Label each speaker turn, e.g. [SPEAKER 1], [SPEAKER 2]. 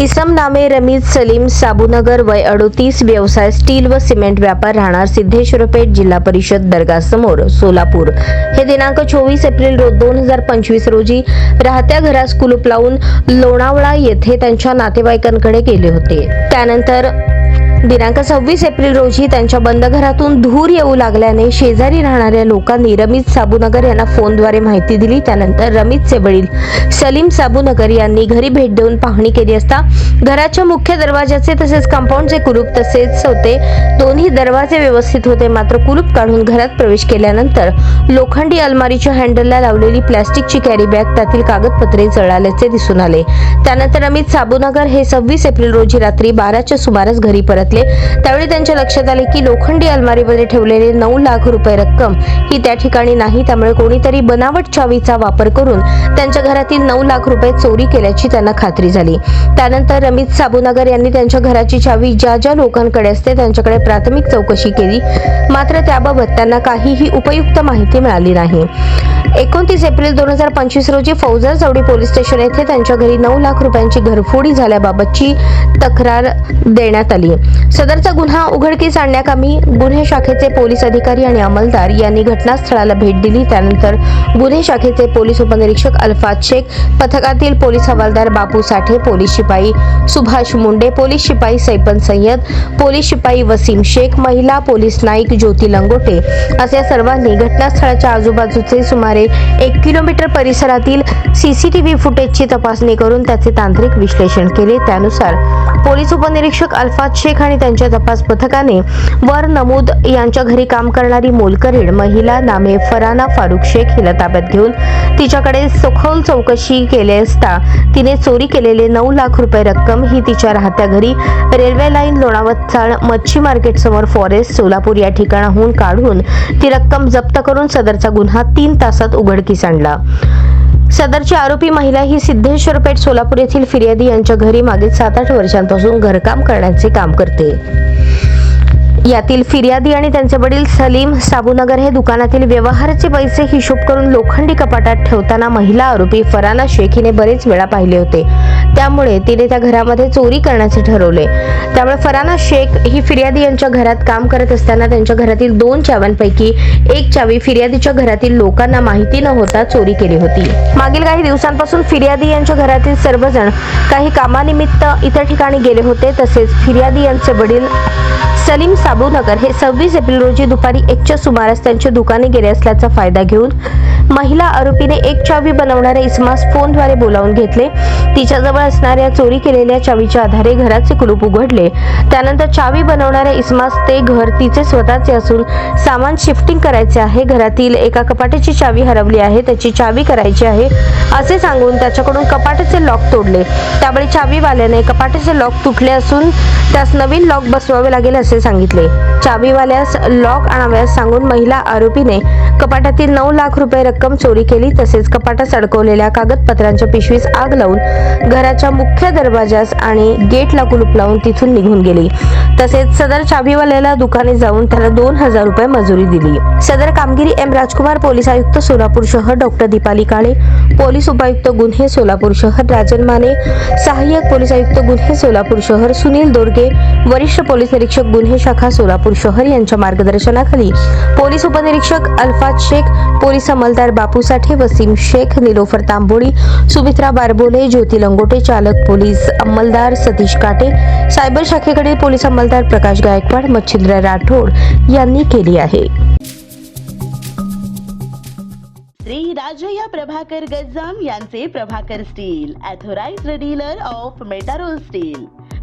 [SPEAKER 1] इसम नामे रमीज सलीम साबुनगर वय अडोतीस व्यवसाय स्टील व सिमेंट व्यापार राहणार सिद्धेश्वर पेठ जिल्हा परिषद दर्गा समोर सोलापूर. हे दिनांक चोवीस एप्रिल रोज दोन हजार पंचवीस रोजी राहत्या घरास कुलूप लावून लोणावळा येथे त्यांच्या नातेवाईकांकडे गेले होते. त्यानंतर दिनांक सव्वीस एप्रिल रोजी त्यांच्या बंद घरातून धूर येऊ लागल्याने शेजारी राहणाऱ्या लोकांनी रमित साबुनगर यांना फोनद्वारे माहिती दिली. त्यानंतर रमितचे वडील सलीम साबुनगर यांनी घरी भेट देऊन पाहणी केली असता घराच्या मुख्य दरवाजाचे तसेच कंपाऊंडचे कुलूप तसेच होते. दोन्ही दरवाजे व्यवस्थित होते. मात्र कुलूप काढून घरात प्रवेश केल्यानंतर लोखंडी अलमारीच्या हँडलला लावलेली प्लॅस्टिकची कॅरी बॅग त्यातील कागदपत्रे जळाल्याचे दिसून आले. त्यानंतर रमित साबुनगर हे सव्वीस एप्रिल रोजी रात्री बाराच्या सुमारास घरी परतले. त्यावेळी त्यांच्या लक्षात आले की लोखंडी अलमारीमध्ये ठेवलेले नऊ लाख रुपये रक्कम ही त्या ठिकाणी नाही त्यामुळे कोणीतरी बनावट चावीचा वापर करून त्यांच्या घरातील नऊ लाख रुपये चोरी केल्याची त्यांना खात्री झाली. त्यानंतर रमित साबुनगर यांनी त्यांच्या घराची चावी ज्या ज्या लोकांकडे असते त्यांच्याकडे प्राथमिक चौकशी केली. मात्र त्याबाबत त्यांना काहीही उपयुक्त माहिती मिळाली नाही. एकोणतीस एप्रिल दोन हजार पंचवीस रोजी फौजर चौडी पोलीस स्टेशन येथे त्यांच्या घरी नऊ लाख रुपयांची घरफोडी झाल्याबाबतची तक्रार देण्यात आली. सदरचा गुन्हा उघडकीस आणण्याकामी गुन्हे शाखेचे पोलीस अधिकारी आणि अंमलदार यांनी घटनास्थळाला भेट दिली. त्यानंतर गुन्हे शाखेचे पोलीस उपनिरीक्षक अल्फाज शेख पथकातील पोलीस हवालदार बापू साठे पोलीस शिपाई सुभाष मुंडे पोलीस शिपाई सैपन सय्यद पोलीस शिपाई वसीम शेख महिला पोलीस नाईक ज्योती लंगोटे असे सर्वांनी घटनास्थळाच्या आजूबाजूचे सुमारे एक किलोमीटर परिसरातील सीसीटीव्ही फुटेजची तपासणी करून त्याचे तांत्रिक विश्लेषण केले. त्यानुसार पोलीस उपनिरीक्षक अल्फाज शेख आणि त्यांच्या तपास पथकाने वर नमूद यांच्या घरी काम करणारी मोलकरीण महिला नामे फराना फारुख शेख हिला ताब्यात घेऊन तिच्याकडे सखोल चौकशी केली असता तिने चोरी केलेले नऊ लाख रुपये रक्कम ही तिच्या राहत्या घरी रेल्वे लाईन लोणावत चाळ मच्छी मार्केट समोर फॉरेस्ट सोलापूर या ठिकाणाहून काढून ती रक्कम जप्त करून सदरचा गुन्हा तीन तासात उघडकीस आणला. सदरची आरोपी महिला ही सिद्धेश्वर पेठ सोलापूर येथील फिर्यादी यांच्या घरी मागील सात आठ वर्षांपासून घरकाम करण्याचे काम करते. यातील फिर्यादी आणि त्यांचे वडील सलीम साबुनगर हे दुकानातील व्यवहाराचे पैसे हिशोब करून लोखंडी कपाटात ठेवताना महिला आरोपी फराना शेख हिने बरेच वेळा पाहिले होते. त्यामुळे तिने त्या घरामध्ये चोरी करण्याचे ठरवले त्यामुळे फराना शेख ही फिर्यादी यांच्या घरात काम करत असताना त्यांच्या घरातील दोन चाव्यांपैकी एक चावी फिर्यादीच्या घरातील लोकांना माहिती न होता चोरी केली होती. मागील काही दिवसांपासून फिर्यादी यांच्या घरातील सर्वजण काही कामानिमित्त इतर ठिकाणी गेले होते. तसेच फिर्यादी यांचे वडील सलीम साबूनगर हे सव्वीस एप्रिल रोजी दुपारी एकच्या सुमारास त्यांच्या दुकाने गेले असल्याचा फायदा घेऊन महिला आरोपीने एक चावी बनवणाऱ्या इसमास फोनद्वारे बोलावून घेतले. तिच्याजवळ असणाऱ्या चोरी केलेल्या चावीच्या आधारे घराचे कुलूप उघडले. त्यानंतर चावी बनवणाऱ्या इस्मास ते घर तिचे स्वतःचे असून सामान शिफ्टिंग करायचे आहे. घरातील एका कपाटाची चावी हरवली आहे. त्याची चावी करायची आहे असे सांगून त्याच्याकडून कपाटाचे लॉक तोडले. त्यामुळे चावीवाल्याने कपाटाचे लॉक तुटले असून त्यास नवीन लॉक बसवावे लागेल असे सांगितले. चावीवाल्यास लॉक आणाव्यास सांगून महिला आरोपीने कपाटातील नऊ लाख रुपये रक्कम चोरी केली. तसेच कपाटात अडकवलेल्या कागदपत्रांच्या पिशवीस आग लावून घरात घराच्या मुख्य दरवाजास आणि गेटला कुलूप लावून तिथून निघून गेली. तसेच सदर चावीवाल्याला दुकाने जाऊन त्याला दोन हजार रुपये मजुरी दिली. सदर कामगिरी एम. राजकुमार पोलीस आयुक्त सोलापूर शहर डॉक्टर दीपाली काळे पोलीस उपायुक्त गुन्हे सोलापूर शहर राजन माने सहाय्यक पोलीस आयुक्त गुन्हे सोलापूर शहर सुनील दोरगे वरिष्ठ पोलीस निरीक्षक गुन्हे शाखा सोलापूर शहर यांच्या मार्गदर्शनाखाली. पोलीस उपनिरीक्षक अल्फाज शेख पोलीस अंमलदार बापू साठे वसीम शेख निलोफर तांबोळी सुमित्रा बारबोले ज्योती लंगोटे चालक पोलीस अंमलदार सतीश काटे सायबर शाखेकडे पोलीस अंमलदार प्रकाश गायकवाड मच्छिंद्र राठोड यांनी केली आहे.
[SPEAKER 2] श्री राजया प्रभाकर गज्जाम यांचे Prabhakar steel authorized dealer of Metarol steel.